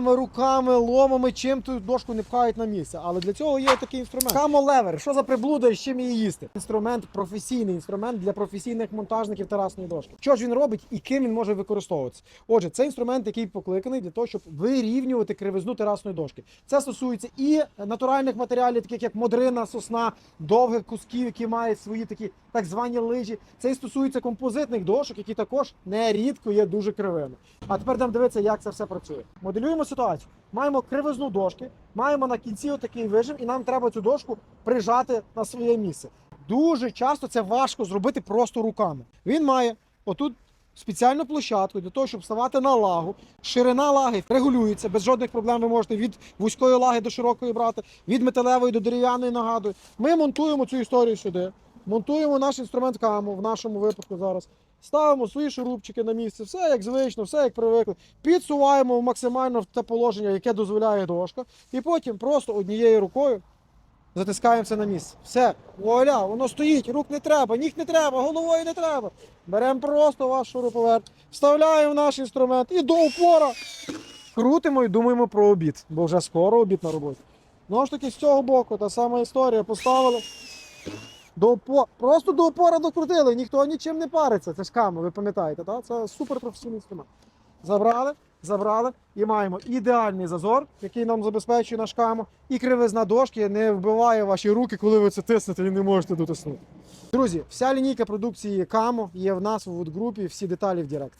ногами, руками, ломами, чим ту дошку не пхають на місце. Але для цього є такий інструмент. Камолевер, що за приблуда і з чим її їсти? Інструмент, професійний інструмент для професійних монтажників терасної дошки. Що ж він робить і ким він може використовуватися? Отже, це інструмент, який покликаний для того, щоб вирівнювати кривизну терасної дошки. Це стосується і натуральних матеріалів, таких як модрина, сосна, довгих кусків, які мають свої такі так звані лижі. Це і стосується композитних дошок, які також нерідко є дуже кривими. А тепер йдемо дивитися, як це все працює. Моделюємо ситуацію. Маємо кривизну дошки, маємо на кінці отакий вижим, і нам треба цю дошку прижати на своє місце. Дуже часто це важко зробити просто руками. Він має отут спеціальну площадку для того, щоб ставати на лагу. Ширина лаги регулюється без жодних проблем. Ви можете від вузької лаги до широкої брати, від металевої до дерев'яної нагадую. Ми монтуємо цю історію сюди. Монтуємо наш інструмент каму в нашому випадку зараз. Ставимо свої шурупчики на місце, все як звично, все як привикли. Підсуваємо максимально в те положення, яке дозволяє дошка. І потім просто однією рукою затискаємо це на місце. Все, вуаля, воно стоїть, рук не треба, ніг не треба, головою не треба. Беремо просто ваш шуруповерт, вставляємо в наш інструмент і до упора крутимо і думаємо про обід, бо вже скоро обід на роботі. Ну ж таки, з цього боку та сама історія. Поставили. До опо... Просто до опора докрутили, ніхто нічим не париться. Це ж кама, ви пам'ятаєте, так? це суперпрофесійний інструмент. Забрали, забрали і маємо ідеальний зазор, який нам забезпечує наш камо, і кривизна дошки не вбиває ваші руки, коли ви це тиснете і не можете дотиснути. Друзі, вся лінійка продукції Камо є в нас в групі, всі деталі в Директ.